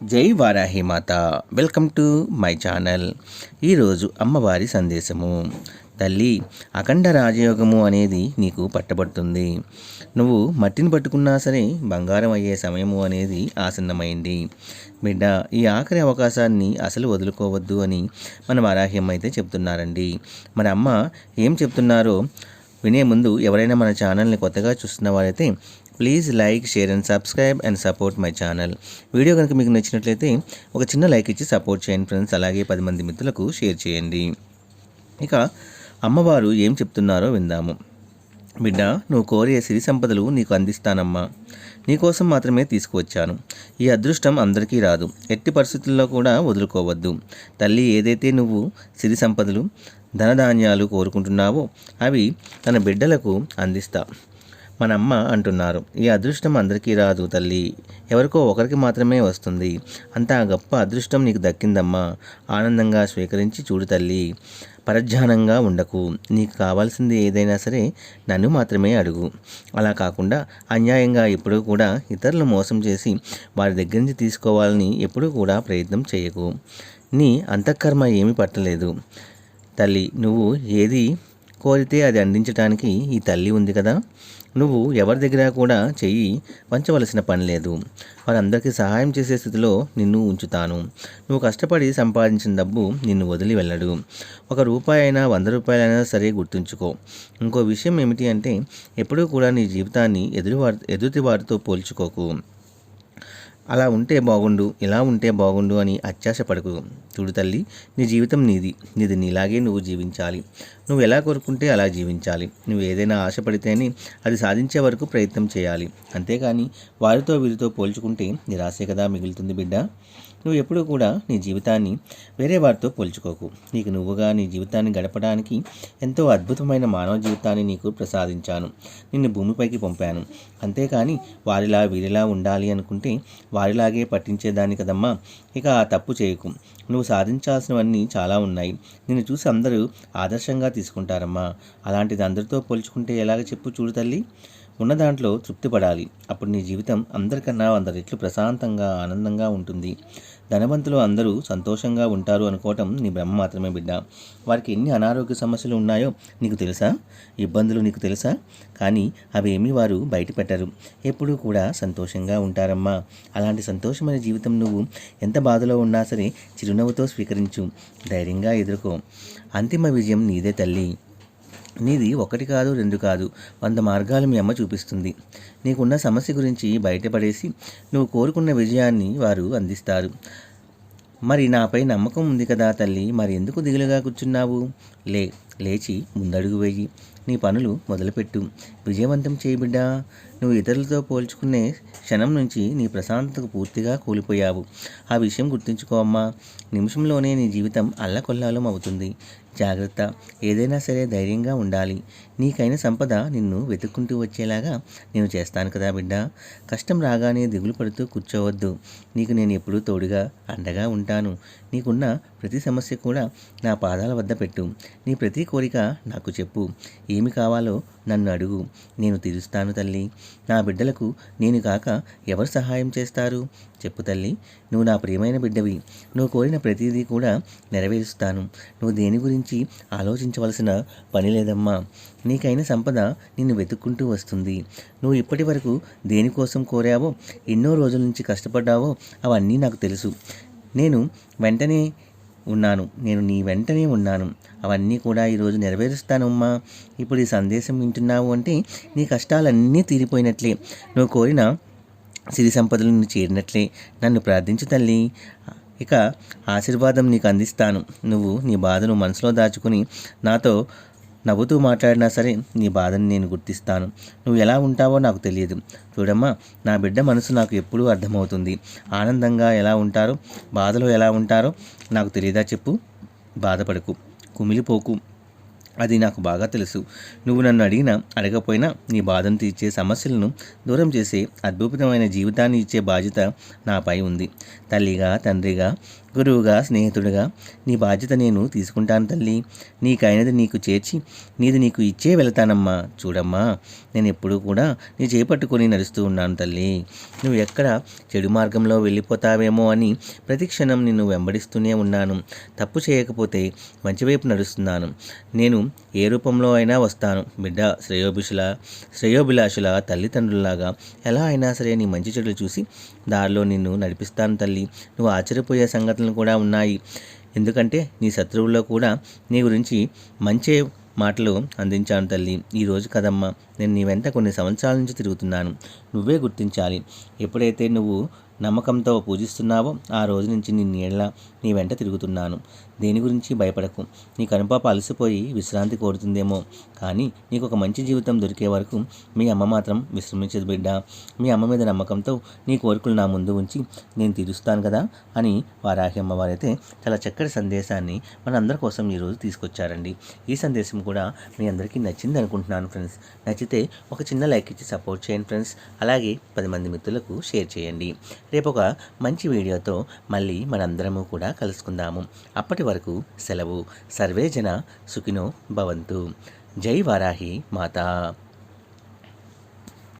Jai Varahi Mata. Welcome to my channel. ఈరోజు అమ్మవారి సందేశము. తల్లి అఖండ రాజయోగము అనేది నీకు పట్టబడుతుంది. నువ్వు మట్టిని పట్టుకున్నా సరే బంగారం అయ్యే సమయము అనేది ఆసన్నమైంది. బిడ్డ ఈ ఆఖరి అవకాశాన్ని అసలు వదులుకోవద్దు అని మన వారాహ్యం అయితే చెప్తున్నారండి. మన అమ్మ ఏం చెప్తున్నారో వినే ముందు ఎవరైనా మన ఛానల్ని కొత్తగా చూస్తున్న వారైతే please like share and subscribe and support my channel video కనుక మీకు నచ్చినట్లయితే ఒక చిన్న లైక్ ఇచ్చి సపోర్ట్ చేయండి ఫ్రెండ్స్ అలాగే పది మంది మిత్రులకు షేర్ చేయండి. ఇక అమ్మవారు ఏం చెప్తున్నారో విందాము. బిడ్డ నువ్వు కోరే సిరి సంపదలు నీకు అందిస్తానమ్మా. నీకోసం మాత్రమే తీసుకువచ్చాను. ఈ అదృష్టం అందరికీ రాదు. ఎట్టి పరిస్థితుల్లో కూడా వదులుకోవద్దు. తల్లి ఏదైతే నువ్వు సిరి సంపదలు ధనధాన్యాలు కోరుకుంటున్నావో అవి తన బిడ్డలకు అందిస్తా. మన అమ్మ అంటున్నారు. ఈ అదృష్టం అందరికీ రాదు తల్లి. ఎవరికో ఒకరికి మాత్రమే వస్తుంది. అంత గొప్ప అదృష్టం నీకు దక్కిందమ్మా. ఆనందంగా స్వీకరించి చూడు తల్లి. పరధ్యానంగా ఉండకు. నీకు కావాల్సింది ఏదైనా సరే నన్ను మాత్రమే అడుగు. అలా కాకుండా అన్యాయంగా ఎప్పుడూ కూడా ఇతరులు మోసం చేసి వారి దగ్గర నుంచి తీసుకోవాలని ఎప్పుడూ కూడా ప్రయత్నం చేయకు. నీ అంతఃకర్మ ఏమీ పట్టలేదు. తల్లి నువ్వు ఏది కోరితే అది అందించడానికి ఈ తల్లి ఉంది కదా? నువ్వు ఎవరి దగ్గర కూడా చెయ్యి వంచవలసిన పని లేదు. వారందరికీ సహాయం చేసే స్థితిలో నిన్ను ఉంచుతాను. నువ్వు కష్టపడి సంపాదించిన డబ్బు నిన్ను వదిలి వెళ్ళడు. ఒక రూపాయి అయినా వంద రూపాయలైనా సరే గుర్తుంచుకో. ఇంకో విషయం ఏమిటి అంటే ఎప్పుడూ కూడా నీ జీవితాన్ని ఎదురువారి ఎదుటి వారితో పోల్చుకోకు. అలా ఉంటే బాగుండు ఇలా ఉంటే బాగుండు అని అత్యాశ పడకు చూడు తల్లి నీ జీవితం నీది. నీది నీలాగే నువ్వు జీవించాలి. నువ్వు ఎలా కోరుకుంటే అలా జీవించాలి. నువ్వు ఏదైనా ఆశపడితేనే అది సాధించే వరకు ప్రయత్నం చేయాలి. అంతేకాని వారితో వీరితో పోల్చుకుంటే నిరాశే కదా మిగులుతుంది బిడ్డ. నువ్వు ఎప్పుడూ కూడా నీ జీవితాన్ని వేరే వారితో పోల్చుకోకు. నీకు నువ్వుగా నీ జీవితాన్ని గడపడానికి ఎంతో అద్భుతమైన మానవ జీవితాన్ని నీకు ప్రసాదించాను. నిన్ను భూమిపైకి పంపాను. అంతేకాని వారిలా వీరిలా ఉండాలి అనుకుంటే వారిలాగే పట్టించేదాన్ని కదమ్మా. ఇక ఆ తప్పు చేయకు. నువ్వు సాధించాల్సినవన్నీ చాలా ఉన్నాయి. నిన్ను చూసి అందరూ ఆదర్శంగా తీసుకుంటారమ్మా. అలాంటిది అందరితో పోల్చుకుంటే ఎలాగ చెప్పు చూడు తల్లి. ఉన్న దాంట్లో తృప్తి పడాలి అప్పుడు నీ జీవితం అందరికన్నా వంద రెట్లు ప్రశాంతంగా ఆనందంగా ఉంటుంది. ధనవంతులు అందరూ సంతోషంగా ఉంటారు అనుకోవటం నీ బ్రహ్మ మాత్రమే బిడ్డ. వారికి ఎన్ని అనారోగ్య సమస్యలు ఉన్నాయో నీకు తెలుసా? ఇబ్బందులు నీకు తెలుసా? కానీ అవేమీ వారు బయట పెట్టరు ఎప్పుడూ కూడా సంతోషంగా ఉంటారమ్మా. అలాంటి సంతోషమైన జీవితం నువ్వు ఎంత బాధలో ఉన్నా సరే చిరునవ్వుతో స్వీకరించు. ధైర్యంగా ఎదుర్కో. అంతిమ విజయం నీదే తల్లి. నీది ఒకటి కాదు రెండు కాదు వంద మార్గాలు మీ అమ్మ చూపిస్తుంది. నీకున్న సమస్య గురించి బయటపడేసి నువ్వు కోరుకున్న విజయాన్ని వారు అందిస్తారు. మరి నాపై నమ్మకం ఉంది కదా తల్లి మరి ఎందుకు దిగులుగా కూర్చున్నావు? లే లేచి ముందడుగు వేయి. నీ పనులు మొదలుపెట్టు. విజయవంతం చేయబిడ్డా నువ్వు ఇతరులతో పోల్చుకునే క్షణం నుంచి నీ ప్రశాంతతకు పూర్తిగా కూలిపోయావు. ఆ విషయం గుర్తుంచుకో అమ్మా. నిమిషంలోనే నీ జీవితం అల్లకొల్లాలం అవుతుంది. జాగ్రత్త. ఏదైనా సరే ధైర్యంగా ఉండాలి. నీకైన సంపద నిన్ను వెతుక్కుంటూ వచ్చేలాగా నేను చేస్తాను కదా బిడ్డ. కష్టం రాగానే దిగులు పడుతూ కూర్చోవద్దు. నీకు నేను ఎప్పుడూ తోడుగా అండగా ఉంటాను. నీకున్న ప్రతి సమస్య కూడా నా పాదాల వద్ద పెట్టు. నీ ప్రతి కోరిక నాకు చెప్పు. ఏమి కావాలో నన్ను అడుగు. నేను తీరుస్తాను తల్లి. నా బిడ్డలకు నేను కాక ఎవరు సహాయం చేస్తారు? చెప్పు తల్లి. నువ్వు నా ప్రియమైన బిడ్డవి. నువ్వు కోరిన ప్రతిదీ కూడా నెరవేరుస్తాను. నువ్వు దేని గురించి ఆలోచించవలసిన పని లేదమ్మా. నీకైన సంపద నిన్ను వెతుక్కుంటూ వస్తుంది. నువ్వు ఇప్పటి వరకు దేనికోసం కోరావో ఎన్నో రోజుల నుంచి కష్టపడ్డావో అవన్నీ నాకు తెలుసు. నేను వెంటనే ఉన్నాను. నేను నీ వెంటనే ఉన్నాను. అవన్నీ కూడా ఈరోజు నెరవేరుస్తానమ్మా. ఇప్పుడు ఈ సందేశం వింటున్నావు అంటే నీ కష్టాలన్నీ తీరిపోయినట్లే. నువ్వు కోరిన సిరి సంపదలు నిన్ను చేరినట్లే. నన్ను ప్రార్థించు తల్లి. ఇక ఆశీర్వాదం నీకు అందిస్తాను. నువ్వు నీ బాధను మనసులో దాచుకుని నాతో నవ్వుతూ మాట్లాడినా సరే నీ బాధని నేను గుర్తిస్తాను. నువ్వు ఎలా ఉంటావో నాకు తెలియదు. చూడమ్మా నా బిడ్డ మనసు నాకు ఎప్పుడూ అర్థమవుతుంది. ఆనందంగా ఎలా ఉంటారో బాధలో ఎలా ఉంటారో నాకు తెలియదా చెప్పు. బాధపడకు కుమిలిపోకు. అది నాకు బాగా తెలుసు. నువ్వు నన్ను అడిగినా అడగపోయినా నీ బాధను తీర్చే సమస్యలను దూరం చేసే అద్భుతమైన జీవితాన్ని ఇచ్చే బాధ్యత నాపై ఉంది. తల్లిగా తండ్రిగా గురువుగా స్నేహితుడిగా నీ బాధ్యత నేను తీసుకుంటాను తల్లి. నీకైనది నీకు చేర్చి నీది నీకు ఇచ్చే వెళతానమ్మా. చూడమ్మా నేను ఎప్పుడూ కూడా నీ చేపట్టుకొని నడుస్తూ ఉన్నాను తల్లి. నువ్వు ఎక్కడ చెడు మార్గంలో వెళ్ళిపోతావేమో అని ప్రతి క్షణం నిన్ను వెంబడిస్తూనే ఉన్నాను. తప్పు చేయకపోతే మంచివైపు నడుస్తున్నాను. నేను ఏ రూపంలో అయినా వస్తాను. బిడ్డ శ్రేయోభిషుల శ్రేయోభిలాషుల తల్లిదండ్రులలాగా ఎలా అయినా సరే నీ మంచి చెడులు చూసి దారిలో నిన్ను నడిపిస్తాను తల్లి. నువ్వు ఆశ్చర్యపోయే సంగతులు కూడా ఉన్నాయి. ఎందుకంటే నీ శత్రువుల్లో కూడా నీ గురించి మంచి మాటలు అందించాను తల్లి. ఈ రోజు కదమ్మా నేను నీ వెంట కొన్ని సంవత్సరాల నుంచి తిరుగుతున్నాను. నువ్వే గుర్తించాలి. ఎప్పుడైతే నువ్వు నమ్మకంతో పూజిస్తున్నావో. ఆ రోజు నుంచి నీ నీళ్ళ నీ వెంట తిరుగుతున్నాను. దేని గురించి భయపడకు. నీ కనుపాప అలసిపోయి విశ్రాంతి కోరుతుందేమో. కానీ నీకు ఒక మంచి జీవితం దొరికే వరకు మీ అమ్మ మాత్రం విశ్రమించదు బిడ్డ. మీ అమ్మ మీద నమ్మకంతో నీ కోరికలు నా ముందు ఉంచి నేను తీరుస్తాను కదా అని వారాహి అమ్మవారైతే చాలా చక్కటి సందేశాన్ని మనందరి కోసం ఈరోజు తీసుకొచ్చారండి. ఈ సందేశం కూడా మీ అందరికీ నచ్చింది అనుకుంటున్నాను ఫ్రెండ్స్. నచ్చితే ఒక చిన్న లైక్ ఇచ్చి సపోర్ట్ చేయండి ఫ్రెండ్స్. అలాగే పది మంది మిత్రులకు షేర్ చేయండి. రేపు ఒక మంచి వీడియోతో మళ్ళీ మనందరము కూడా కలుసుకుందాము. అప్పటి వరకు సెలవు. సర్వేజన సుఖినో భవంతు. జై వారాహి మాతా.